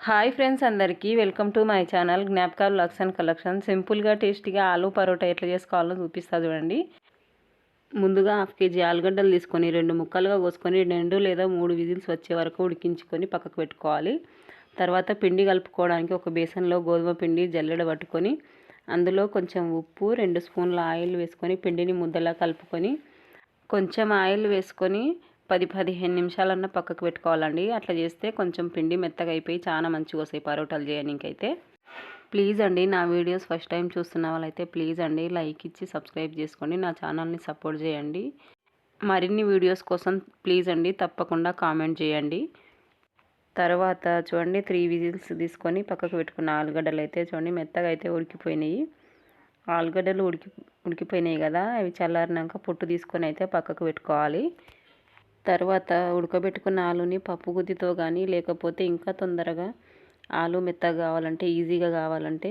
Hi friends అందరికీ welcome to my channel జ్ఞాపకాలు Lux and collection సింపుల్గా టేస్టీగా ఆలు పరోటా ఎట్లా చేసుకోవాలో చూపిస్తా చూడండి. ముందుగా హాఫ్ కేజీ ఆలుగడ్డలు తీసుకొని రెండు ముక్కలుగా కోసుకొని రెండు లేదా మూడు విజిల్స్ వచ్చే వరకు ఉడికించుకొని పక్కకు పెట్టుకోవాలి. తర్వాత పిండి కలుపుకోవడానికి ఒక బేసన్లో గోధుమ పిండి జల్లెడ పట్టుకొని అందులో కొంచెం ఉప్పు రెండు స్పూన్ల ఆయిల్ వేసుకొని పిండిని ముద్దలా కలుపుకొని కొంచెం ఆయిల్ వేసుకొని పది పదిహేను నిమిషాలన్నా పక్కకు పెట్టుకోవాలండి. అట్లా చేస్తే కొంచెం పిండి మెత్తగా అయిపోయి చాలా మంచిగా వస్తాయి పరోటాలు చేయడానికి అయితే ప్లీజ్ అండి నా వీడియోస్ ఫస్ట్ టైం చూస్తున్న వాళ్ళైతే ప్లీజ్ అండి లైక్ ఇచ్చి సబ్స్క్రైబ్ చేసుకోండి నా ఛానల్ని సపోర్ట్ చేయండి. మరిన్ని వీడియోస్ కోసం ప్లీజ్ అండి తప్పకుండా కామెంట్ చేయండి. తర్వాత చూడండి త్రీ విజిల్స్ తీసుకొని పక్కకు పెట్టుకున్న ఆలుగడ్డలు అయితే చూడండి మెత్తగా అయితే ఉడికిపోయినాయి. ఆలుగడ్డలు ఉడికి ఉడికిపోయినాయి కదా అవి చల్లారినాక పొట్టు తీసుకొని అయితే పక్కకు పెట్టుకోవాలి. తర్వాత ఉడకబెట్టుకున్న ఆలుని పప్పు గుద్దితో కానీ లేకపోతే ఇంకా తొందరగా ఆలు మెత్తగా కావాలంటే ఈజీగా కావాలంటే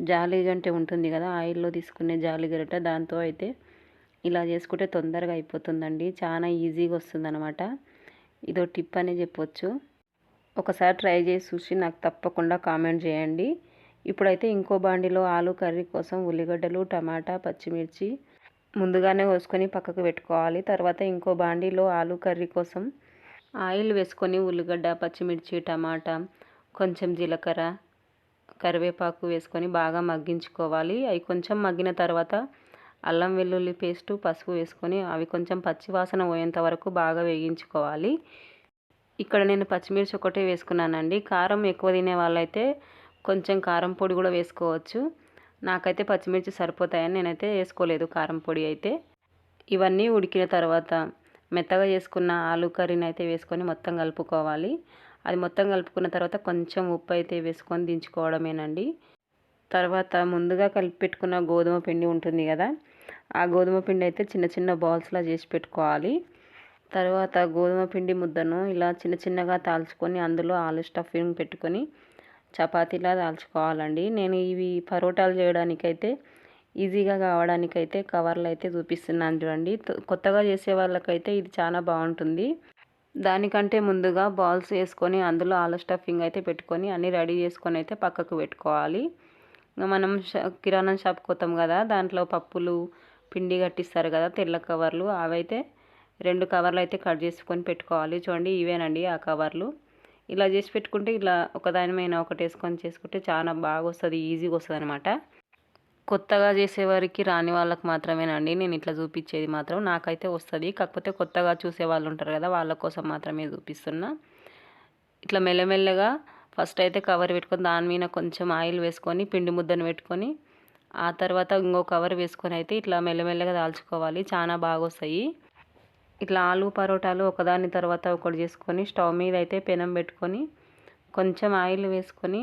జాలి గంటే ఉంటుంది కదా ఆయిల్లో తీసుకునే జాలి గరిట దాంతో అయితే ఇలా చేసుకుంటే తొందరగా అయిపోతుందండి. చాలా ఈజీగా వస్తుందన్నమాట. ఇదో టిప్ అనే చెప్పొచ్చు. ఒకసారి ట్రై చేసి చూసి నాకు తప్పకుండా కామెంట్ చేయండి. ఇప్పుడైతే ఇంకో బాండిలో ఆలు కర్రీ కోసం ఉల్లిగడ్డలు టమాటా పచ్చిమిర్చి ముందుగానే కోసుకొని పక్కకు పెట్టుకోవాలి. తర్వాత ఇంకో బాండీలో ఆలు కర్రీ కోసం ఆయిల్ వేసుకొని ఉల్లిగడ్డ పచ్చిమిర్చి టమాటా కొంచెం జీలకర్ర కరివేపాకు వేసుకొని బాగా మగ్గించుకోవాలి. అవి కొంచెం మగ్గిన తర్వాత అల్లం వెల్లుల్లి పేస్టు పసుపు వేసుకొని అవి కొంచెం పచ్చి వాసన పోయేంత వరకు బాగా వేగించుకోవాలి. ఇక్కడ నేను పచ్చిమిర్చి ఒకటే వేసుకున్నానండి. కారం ఎక్కువ తినే వాళ్ళైతే కొంచెం కారం పొడి కూడా వేసుకోవచ్చు. నాకైతే పచ్చిమిర్చి సరిపోతాయని నేనైతే వేసుకోలేదు. కారం పొడి అయితే. ఇవన్నీ ఉడికిన తర్వాత మెత్తగా చేసుకున్న ఆలు కర్రీని అయితే వేసుకొని మొత్తం కలుపుకోవాలి. అది మొత్తం కలుపుకున్న తర్వాత కొంచెం ఉప్పు అయితే వేసుకొని దించుకోవడమేనండి. తర్వాత ముందుగా కలిపి పెట్టుకున్న గోధుమ పిండి ఉంటుంది కదా ఆ గోధుమ పిండి అయితే చిన్న చిన్న బాల్స్లా చేసి పెట్టుకోవాలి. తర్వాత గోధుమ పిండి ముద్దను ఇలా చిన్న చిన్నగా తాల్చుకొని అందులో ఆలు స్టఫింగ్ పెట్టుకొని చపాతీలా దాల్చుకోవాలండి. నేను ఇవి పరోటాలు చేయడానికైతే ఈజీగా కావడానికైతే కవర్లు అయితే చూపిస్తున్నాను చూడండి. కొత్తగా చేసే వాళ్ళకైతే ఇది చాలా బాగుంటుంది. దానికంటే ముందుగా బాల్స్ వేసుకొని అందులో ఆల స్టఫింగ్ అయితే పెట్టుకొని అన్నీ రెడీ చేసుకొని అయితే పక్కకు పెట్టుకోవాలి. మనం కిరాణా షాప్కి పోతాం కదా దాంట్లో పప్పులు పిండి కట్టిస్తారు కదా తెల్ల కవర్లు అవైతే రెండు కవర్లు అయితే కట్ చేసుకొని పెట్టుకోవాలి. చూడండి ఇవేనండి ఆ కవర్లు. ఇలా చేసి పెట్టుకుంటే ఇలా ఒకదానిమైన ఒకటి వేసుకొని చేసుకుంటే చాలా బాగా వస్తుంది ఈజీగా వస్తుంది అనమాట కొత్తగా చేసేవారికి రాని వాళ్ళకి మాత్రమేనండి. నేను ఇట్లా చూపించేది మాత్రం నాకైతే వస్తుంది. కాకపోతే కొత్తగా చూసే వాళ్ళు ఉంటారు కదా వాళ్ళ కోసం మాత్రమే చూపిస్తున్నా. ఇట్లా మెల్లమెల్లగా ఫస్ట్ అయితే కవర్ పెట్టుకొని దాని మీద కొంచెం ఆయిల్ వేసుకొని పిండి ముద్దను పెట్టుకొని ఆ తర్వాత ఇంకో కవర్ వేసుకొని అయితే ఇట్లా మెల్లమెల్లగా దాల్చుకోవాలి. చాలా బాగా వస్తాయి ఇట్లా ఆలు పరోటాలు ఒకదాని తర్వాత ఒకటి చేసుకొని స్టవ్ మీద అయితే పెనం పెట్టుకొని కొంచెం ఆయిల్ వేసుకొని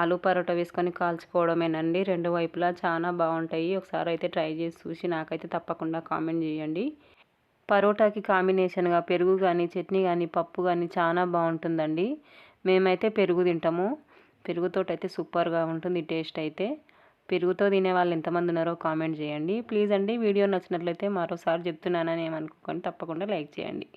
ఆలు పరోటా వేసుకొని కాల్చుకోవడమేనండి. రెండు వైపులా చాలా బాగుంటాయి. ఒకసారి అయితే ట్రై చేసి చూసి నాకైతే తప్పకుండా కామెంట్ చేయండి. పరోటాకి కాంబినేషన్గా పెరుగు కానీ చట్నీ కానీ పప్పు కానీ చాలా బాగుంటుందండి. మేమైతే పెరుగు తింటాము. పెరుగుతోటైతే సూపర్గా ఉంటుంది టేస్ట్ అయితే. పెరుగుతో తినే వాళ్ళు ఎంతమంది ఉన్నారో కామెంట్ చేయండి. ప్లీజ్ అండి వీడియో నచ్చినట్లయితే మరోసారి చెప్తున్నానని ఏమనుకోకండి తప్పకుండా లైక్ చేయండి.